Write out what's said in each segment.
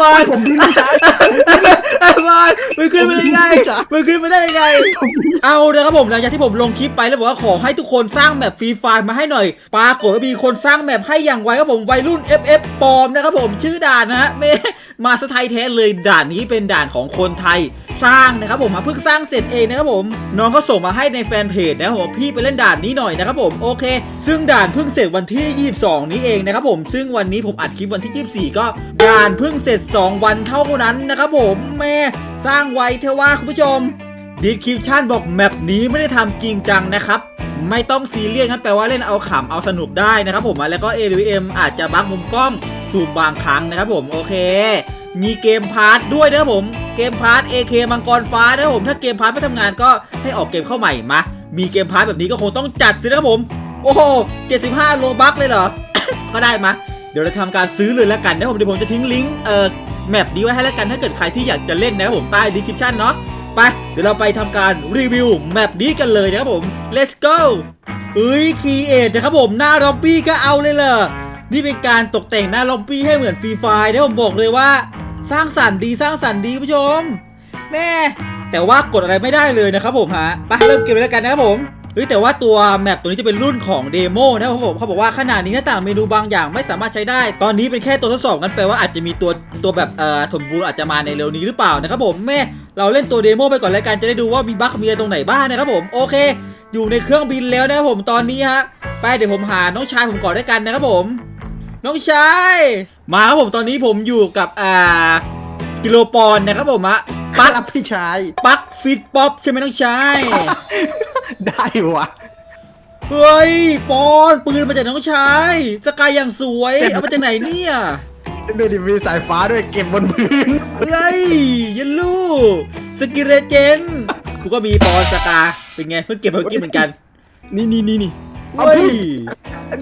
บอลผมดิ้นไม่ใช่ไอ้บอลมันขึ้นไปได้ยังไงมันขึ้นไปได้ยังไง เอาเลยครับผมหลังจากที่ผมลงคลิปไปแล้วบอกว่าขอให้ทุกคนสร้างแมปฟรีไฟล์มาให้หน่อย ปรากฏว่ามีคนสร้างแมปให้อย่างไวครับผมวัยรุ่น FF ปลอมนะครับผมชื่อด่านนะฮะเมมาสไทยแท้เลยด่านนี้เป็นด่านของคนไทยสร้างนะครับผมมาเพิ่งสร้างเสร็จเองนะครับผมน้องก็ส่งมาให้ในแฟนเพจนะครับผมพี่ไปเล่นด่านนี้หน่อยนะครับผมโอเค ซึ่งด่านเพิ่งเสร็จวันที่ 22 นี้เองนะครับผมซึ่งวันนี้ผมอัดคลิปวันที่ 24 ก็ด่านเพิ่งเสร็จ 2 วันเท่านั้นนะครับผมแม่สร้างไวเทว่าคุณผู้ชม ดีคริปชั่นบอกแมปนี้ไม่ได้ทำจริงจังนะครับ ไม่ต้องซีเรียสงั้นแปลว่าเล่นเอาขำเอาสนุกได้นะครับผมแล้วก็ AWM อาจจะบักมุมกล้องสูบบางครั้งนะครับผมโอเค มีเกมพาร์ทด้วยนะครับผมเกมพาร์ท AK มังกรฟ้านะครับผมถ้าเกมพาร์ทไม่ทำงานก็ให้ออกเกมเข้าใหม่มามีเกมพาร์ทแบบนี้ก็คงต้องจัดสินะครับผม โอ้โห 75 โลบักเลยเหรอ ก็ได้มา เดี๋ยวเราทำการซื้อเลยแล้วกันนะผมเดี๋ยวผมจะทิ้งลิงก์เอ่อแมปนี้ไว้ให้แล้วกันถ้าเกิดใครที่อยากจะเล่นนะครับผมใต้ดีคริปชั่นเนาะ ไป เดี๋ยวเราไปทำการรีวิวแมปนี้กันเลยนะครับผม let's go เอ้ยคีเอทนะครับผมหน้าล็อบบี้ก็เอาเลยเหรอนี่เป็นการตกแต่งหน้าล็อบบี้ให้เหมือนฟรีไฟล์นะผมบอกเลยว่า สร้างสรรค์ดีสร้างสรรค์ดีผู้ชม แม่ แต่ว่ากดอะไรไม่ได้เลยนะครับผมฮะไปเริ่มเกมเลยแล้วกันนะครับผม เฮ้ยแต่ว่าตัวแมปตัวนี้จะเป็นรุ่นของเดโมนะครับผมเขาบอกว่าขนาดนี้หน้าต่างเมนูบางอย่างไม่สามารถใช้ได้ ตอนนี้เป็นแค่ตัวทดสอบกันแปลว่าอาจจะมีตัวตัวแบบเอ่อสมบูรณ์อาจจะมาในเร็วนี้หรือเปล่านะครับผมแม่เราเล่นตัวเดโมไปก่อนแล้วกันจะได้ดูว่ามีบั๊กมีอะไรตรงไหนบ้างนะครับผมโอเค อยู่ในเครื่องบินแล้วนะครับผมตอนนี้ฮะไปเดี๋ยวผมหาน้องชายผมก่อนด้วยกันนะครับผม น้องชายมาครับผมตอนนี้ผมอยู่กับอ่ากิโลปอนด์นะครับผมอะปัปักกรับพี่ชายปักฟิตป๊อปใช่ไหมน้องชาย ได้วะ เฮ้ยปอนปืนมาจากน้องชาย สกายอย่างสวย เอามาจากไหนเนี่ยดูดิมีสายฟ้าด้วยเก็บบนพื้นเฮ้ยยันลูสกิเรเจนกูก็มีปอนสกาเป็นไงเพิ่งเก็บเพิ่งกินเหมือนกัน นี่นี่นี่นี่เฮ้ย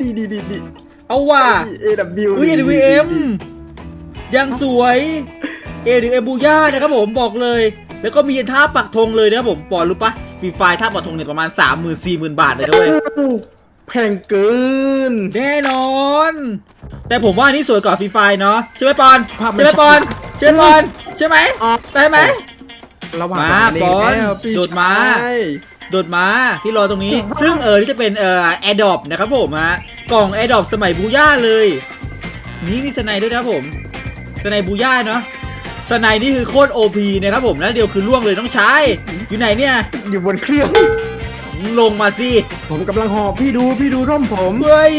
ดีดีดีดีเอาว่ะเอวิวอุ้ย AWM ยังสวย AWM บูย่านะครับผมบอกเลย แล้วก็มีท่าปักธงเลยนะครับผมปอนรู้ปะ ฟรีไฟท่าปักธงเนี่ยประมาณ 3 0 0 0 0 4 0 0 0 บาทเลยด้วยแพงเกิน แน่นอน แต่ผมว่าอันนี่สวยกว่าฟรีไฟเนาะใช่ไหมปอนภาพมัน ใช่ไหมปอนใช่ไหมปอนใช่ไหมอ๋อได้ไหม ระหว่างมาหลังบอลแล้วพี่โดดมา ชย โดดมาพี่รอตรงนี้ ซึ่งเออนี่จะเป็นเอ่อแอร์ดอปนะครับผมฮะกล่องแอร์ดอปสมัยบูย่าเลย นี่มีสไนด์ด้วยนะครับผมสไนด์บูย่าเนาะ สไนด์นี่คือโคตรโอพีนะครับผมแล้วเดียวคือล่วงเลยต้องใช้ อยู่ไหนเนี่ยอยู่บนเครื่อง ลงมาสิผมกำลังหอบพี่ดูพี่ดูร่มผม เฮ้ย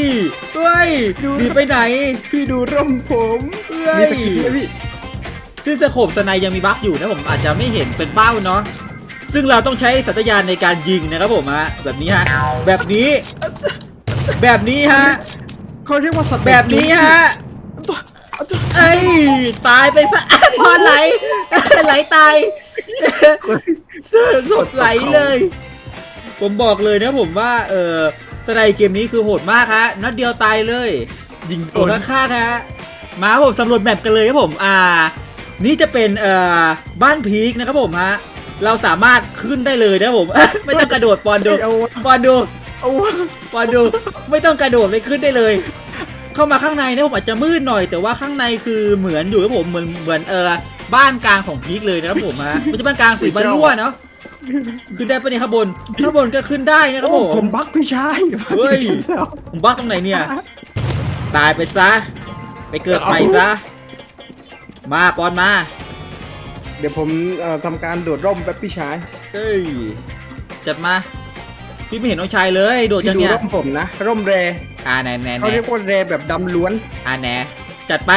เฮ้ยดูหนีไปไหน พี่ดูร่มผมเฮ้มียสกิลด้วยพี่ซึ่งสโคปสไนด์ยังมีบั๊กอยู่นะผมอาจจะไม่เห็นเป็นเป้าเนาะซึ่งเราต้องใช้สัตยานในการยิงนะครับผมฮะแบบนี้ฮะแบบนี้ แบบนี้ฮะ เขาเรียกว่าสเต็ปแบบนี้ฮะตัวตัว เอ้ยตายไปซะพอไหลไหลตายเสื้อสดไหลเลย ผมบอกเลยนะผมว่าเออสไนด์เกมนี้คือโหดมากฮะนัดเดียวตายเลยยิงโหดค่าฮะมาครับผมสำรวจแมปกันเลยครับผม อ่า นี่จะเป็นเอ่อบ้านพีคนะครับผมฮะ เราสามารถขึ้นได้เลยนะครับผม ไม่ต้องกระโดดปอนดูเอาวะปอนดูเอาวะปอนดู ไม่ต้องกระโดดเลยขึ้นได้เลย เข้ามาข้างในนะผมอาจจะมืดหน่อย แต่ว่าข้างในคือเหมือนอยู่ครับผมเหมือนเหมือนเออบ้านกลางของพีคเลยนะครับผมฮะไม่ใช่บ้านกลางสีบ้านรั่วเนาะขึ้นได้ปะเนี่ยข้างบนข้างบนก็ขึ้นได้นะครับโอ้ผผมมบักพี่ชายเฮ้ยผมบ้าตรงไหนเนี่ยตายไปซะ ไปเกิดใหม่ซะ มาปอนมา เดี๋ยวผมเอ่อทำการโดดร่มแป๊บพี่ชายเฮ้ยจัดมา พี่ไม่เห็นน้องชายเลยโดดพี่จังดูเนี่ยร่มผมนะ ร่มแรอ่าแน่แน่เขาแน่เรียกว่าแรแบบดำล้วนอ่าแน่จัดไป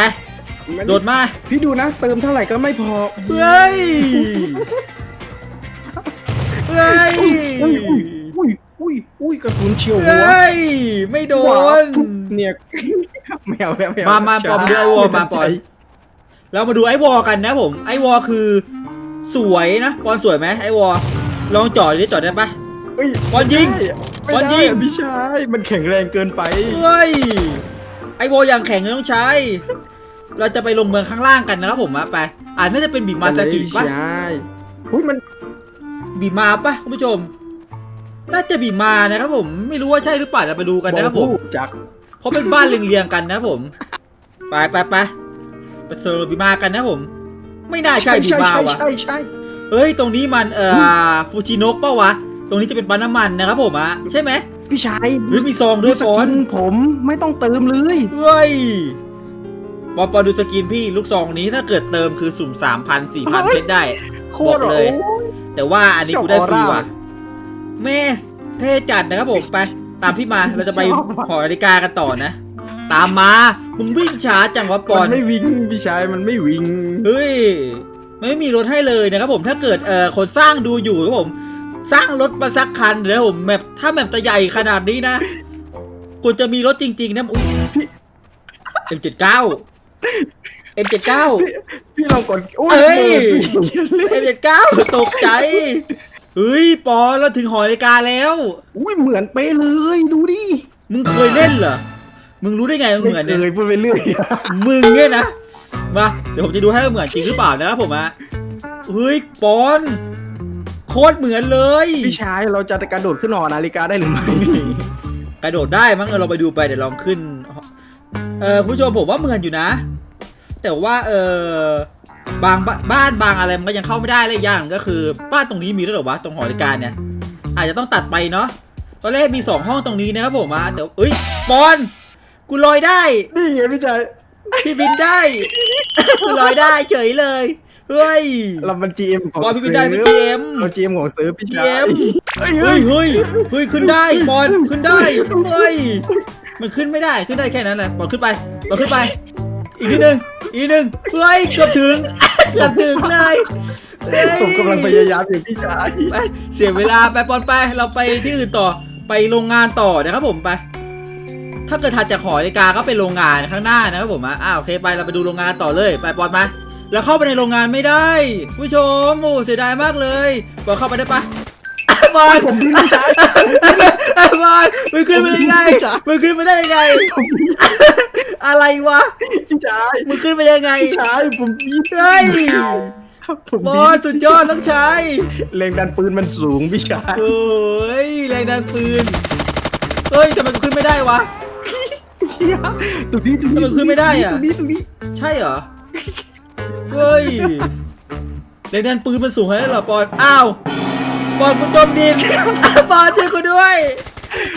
มันโดดมา พี่ดูนะเติมเท่าไหร่ก็ไม่พอเฮ้ยเฮ้ยอุ้ยอุ้ยอุ้ยอุ้ยกระสุนเฉียวหัวเฮ้ยไม่โดว้านเนี่ยแมวแมวแมวมามาปอมเดือวัวมาปอนใจเรามาดูไอ้วอลกันนะผมไอ้วอลคือ สวยนะปอนสวยไหมไอ้วอลลองจอดดิจอดได้ปะ เอ้ยบอลยิงไม่บอลได้ยิงอะพี่ชายมันแข็งแรงเกินไป เฮ้ย ไอ้โบอย่างแข็งเลยต้องใช้ เราจะไปลงเมืองข้างล่างกันนะครับผมอะไปอ่าน่าจะเป็นบีมาซากิปะใช่อุ้ยมันบีมาปะคุณผู้ชม น่าจะบีมานะครับผม ไม่รู้ว่าใช่หรือเปล่าเราไปดูกันนะครับผม จักเพราะเป็นบ้านเรียงๆกันนะครับผม ไปไปไปไปเซอร์บิมากันนะผม ไม่น่าใช่บิใช่มาใช่วะใช่ใช่เฮ้ย ตรงนี้มันเอ่อฟูจิโนะเปล่าวะต รงนี้จะเป็นปั๊มน้ำมันนะครับผมอะใช่ไหมพี่ชายหรือมีซองด้วยสฟอกินนผมไม่ต้องเติมเลยเฮ้ยปอปอดูสกินพี่ลูกซองนี้ถ้าเกิดเติมคือสุ่มสามพันสี่พันเพชรได้ โคตรบอกเลยโอ้ยแต่ว่าอันนี้กูได้ฟรีชอบออร่าว่ะ แม่เท่จัดนะครับผมไป ตามพี่มาเราจะไปชอบอะหอนาฬิกากันต่อนะ ตามมามึงวิ่งช้าจังวะปอมันน ไม่วิ่งพี่ชายมันไม่วิ่งเฮ้ยมันไม่มีรถให้เลยนะครับผมถ้าเกิดเอ่อคนสร้างดูอยู่ครับผม สร้างรถมาสักคันเดี๋ยวผมแมปถ้าแมปจะใหญ่ขนาดนี้นะควรจะมีรถจริงๆนะอุ้ย M79 M79 พี่ลองกดโอ้เอ้ยเปิด M79 ตกใจเฮ้ยปอเราถึงหอนาฬิกาแล้ว อุ้ยเหมือนเป๊ะเลยดูดิมึงเคยเล่นเหรอมึงรู้ได้ไงมึงเหมือนเนี่ยยพูดไปเรื่อยมึงเนี่ยนะมาเดี๋ยวผมจะดูให้ว่าเหมือนจริงหรือเปล่านะครับผมอะเฮ้ยปอน คตรเหมือนเลย พี่ชายเราจะกระโดดขึ้นหอนาฬิกาได้หรือไม่ กระโดดได้มั้งเออเราไปดูไปเดี๋ยวลองขึ้น เออคุณผู้ชมผมว่าเหมือนอยู่นะ แต่ว่าเออบางบบ้านบางอะไรมันก็ยังเข้าไม่ได้เลยอย่างก็คือ บ้านตรงนี้มีด้วยเหรอวะตรงหอนาฬิกาเนี่ย อาจจะต้องตัดไปเนาะตอนแรกมีสองห้องตรงนี้นะครับผมอะแต่เอ้ยปอนกูลอยได้นี่ไงพี่ชายพี่บินได้กูลอยได้เฉยเลย เฮ้ยเรามัน GM ของบอลพี่บินได้พี่ซื้อ GM เรา GM ของซื้อพี่ชาย GM เฮ้ยเฮ้เฮ้ยยเฮ้ยเฮ้ยขึ้นได้บอลขึ้นได้เฮ้ยมันขึ้นไม่ได้ขึ้นได้แค่นั้นแหละบอลขึ้นไปบอลขึ้นไป อีกนิดนึงอีกนิดนึงเฮ้ยเกือบถึง เกือบถึงเลยเฮ้ย ผมกำลังพยายามอยู่พี่ชายไปเสียเวลาไปบอลไปเราไปที่อื่นต่อไปโรงงานต่อนะครับผมไป ถ้าเกิดถัดจากหอนาฬิกาก็เป็นโรงงานข้างหน้านะครับผมอะอ้าวโอเคไปเราไปดูโรงงานต่อเลย ไปบอลมา แล้วเข้าไปในโรงงานไม่ได้ ผู้ชมโอ้เสียดายมากเลยบอลเข้าไปได้ปะบอลผมดิ้นพี่ชายบอลมึงขึ้นไปได้ยังไงมึงขึ้นไปได้ยังไง อะไรวะพี่ชายมึงขึ้นไปยังไงพี่ชายผมดิ้นเฮ้ยผมบอดิ้ลนสุดยอดน้องชายแรงดันปืนมันสูงพี่ชายโอ้ยแรงดันปืนเฮ้ยทำไมกูขึ้นไม่ได้วะตรงนี้ตรงนี้ทำไมขึ้นไม่ได้อะตรงนี้ตรงนี้ใช่เหรอ เฮ้ยแรงดันปืนมันสูงขนาดนั้นเหรอปอนอ้าวปอนกูจมดินปอนช่วยกูด้วย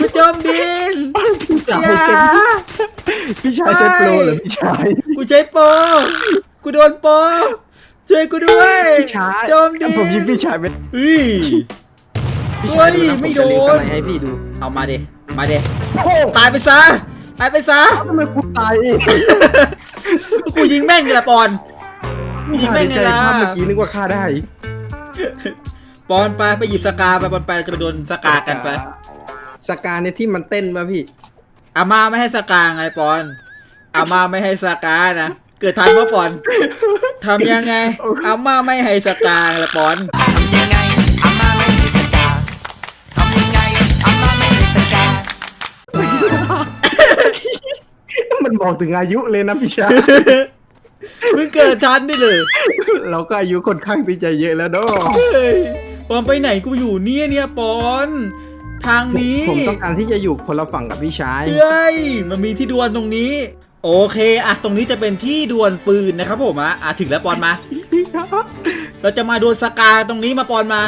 กูจมดินพี่ชายอย่า พี่ชายใช้โปรเหรอพี่ชาย กูใช้โปรกูโดนโปรช่วยกูด้วยพี่ชายจมดินผมยิงพี่ชายเป็นเฮ้ย พี่ชายเฮ้ยนะไม่ผจะโดนลิงก์อะไรให้พี่ดูเอามาเดมาเดโอ้ตายไปซะตายไปซะทำไมกูตายกูยิงแม่งเลยละปอนพี่ ยิงชายแม่งในไงใจล่ะภาพเมื่อกี้นึกว่าฆ่าได้ ปอนไปไปหยิบสกาไปปอนไปจะไปโดนสกากันไป สกาเนี่ยที่มันเต้นมาพี่ อาม่าไม่ให้สกาไงปอน อาม่าไม่ให้สกานะ เกิดทันปะปอนทำยังไง อาม่าไม่ให้สกาละปอนทำยังไงอาม่าไม่มีสกาทำยังไงอาม่าไม่มีสกามันบอกถึงอายุเลยนะพี่ชาย มึงเกิดทันได้เลยเราก็อายุค่อนข้างที่จะเยอะแล้วเนาะเฮ้ยปอนไปไหนกูอยู่เนี่ยเนี่ยปอน ทางนี้ผมต้องการที่จะอยู่คนละฝั่งกับพี่ชายเฮ้ยมันมีที่ดวลตรงนี้ โอเคอะตรงนี้จะเป็นที่ดวลปืนนะครับผมอะอะถึงแล้วปอนมา เราจะมาดวลสกาตรงนี้มาปอนมา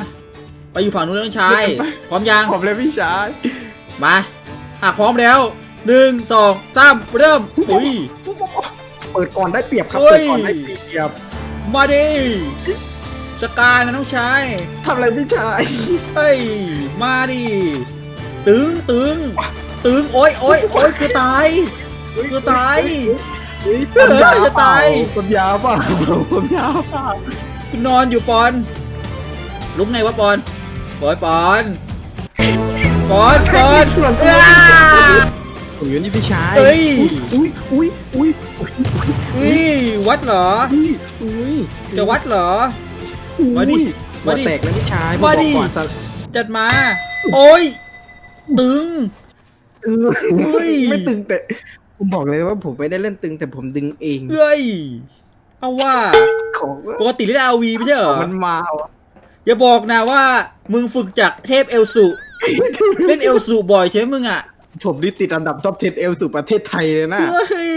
ไปอยู่ฝั่งนู้นน้องชายพร้อมยังผมเลยพี่ชายมาอะพร้อมแล้วหนึ่งสองสามเริ่มอุ้ย เปิดก่อนได้เปรียบครับเฮ้เปิยดก่อนได้เปรียบมาดิสกานะน้องชายทำอะไรพี่ชายเฮ้ยมาดิตึงตึงตึงโอ้ยโอ้ยโอ้ยคือตายคือตายเฮ้ยผมยาวจะเปล่าตายผมยาวเปล่าผมยาวเปล่ากูนอนอยู่ปอนลุกไงวะปอนปอนปอนปอนปอนอ้า ผมอยู่นี่พี่ชายเฮ้ย อุ้ยอุ้ยอุ้ยอุ้ยอุ้ยวัดเหรอ อุ้ยอุ้ยจะวัดเหรอ มาดิมามาดิดิแตกแล้วพี่ชายมาดิ ผมบอกก่อนสักจัดมา โอ้ย ตึง เออเฮ้ย ไม่ตึงแต่ผมบอกเลยว่าผมไม่ได้เล่นตึงแต่ผมดึงเองเฮ้ย เอาว่า ของปกติเล่นอาวีไม่ใช่เหรอ มันมาว่ะอย่าบอกนะว่า มึงฝึกจากเทพเอลสุ เล่นเอลสุบ่อยใช่ไหมมึงอะ ผมนี่ติดอันดับท็อป10เอลสู่ประเทศไทยเลยนะเฮ้ย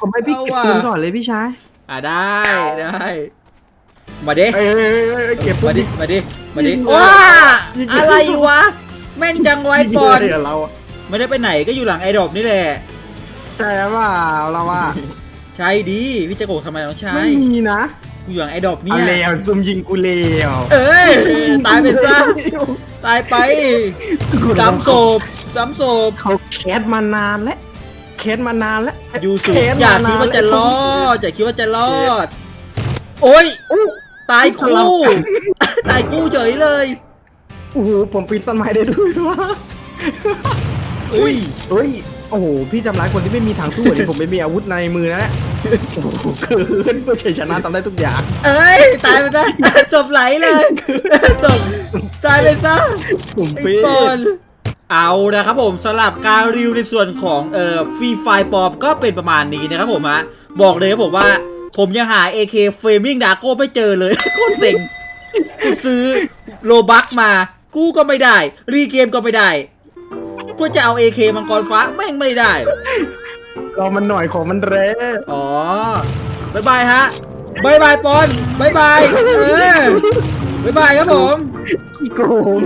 ผมให้พี่เอาเก็บว่ะปืนก่อนเลยพี่ชายอะได้ได้ มาดิเอ้ยเอ้ยเอ้ยเอ้ยเก็บปืมานดิมาดิมาดิยิงเลยว้ายิงเลยอะไรวะ แม่นจังไว้ยิงบอลเลยเหรเราอะไม่ได้ไปไหนก็อยู่หลังไอ้ดอกนี่แหละ ใช่เปล่าเราอะใช่ดี พี่จะโกรธทำไมน้องชาไม่ยมีนะ กูอยู่หลังไอ้ดอกเนี่เอายเลวซุ่มยิงกูเลวเอ้ยตายไปซะตายไปซ้ำศพซ้ำศพ เขาแคสมานานแล้วแคสมานานแล้วอยู่สูงแคสอย่ามนนคิดว่าจะรอแล้วดอย่าคิดว่าจะรอด โอ้ยตายคู่ ตายคู่เฉยเลย โอ้โหผมปีนต้นไม้ได้ด้วยวะอุ้ย เฮ้ย โอ้โห พี่จำร้ายคนที่ไม่มีทางสู้ดิผมไม่มีอาวุธในมือแล้วแหละ โอ้โหเกินเพื่อชัยชนะทำได้ทุกอย่าง เอ้ย ตายไปซะ จบไหลเลย จบตายไปซะผมไอ้ปีบอลเอานะครับผมสลับการรีวิวในส่วนของเอ่อฟรีไฟปอมก็เป็นประมาณนี้นะครับผมฮะบอกเลยครับผมว่า ผมยังหา AK Flaming d a g o ไม่เจอเลย โคตรเซ็งกูซื้อโลบักมากู้ก็ไม่ได้ รีเกมก็ไม่ได้ เพื่อจะเอา AK มังกรฟ้าแม่งไม่ได้เรามันหน่อยของมันแร่อ๋อบ๊ายบายฮะบ๊ายบายปอนบ๊ายบายเออบ๊ายบายครับผมขี้โกง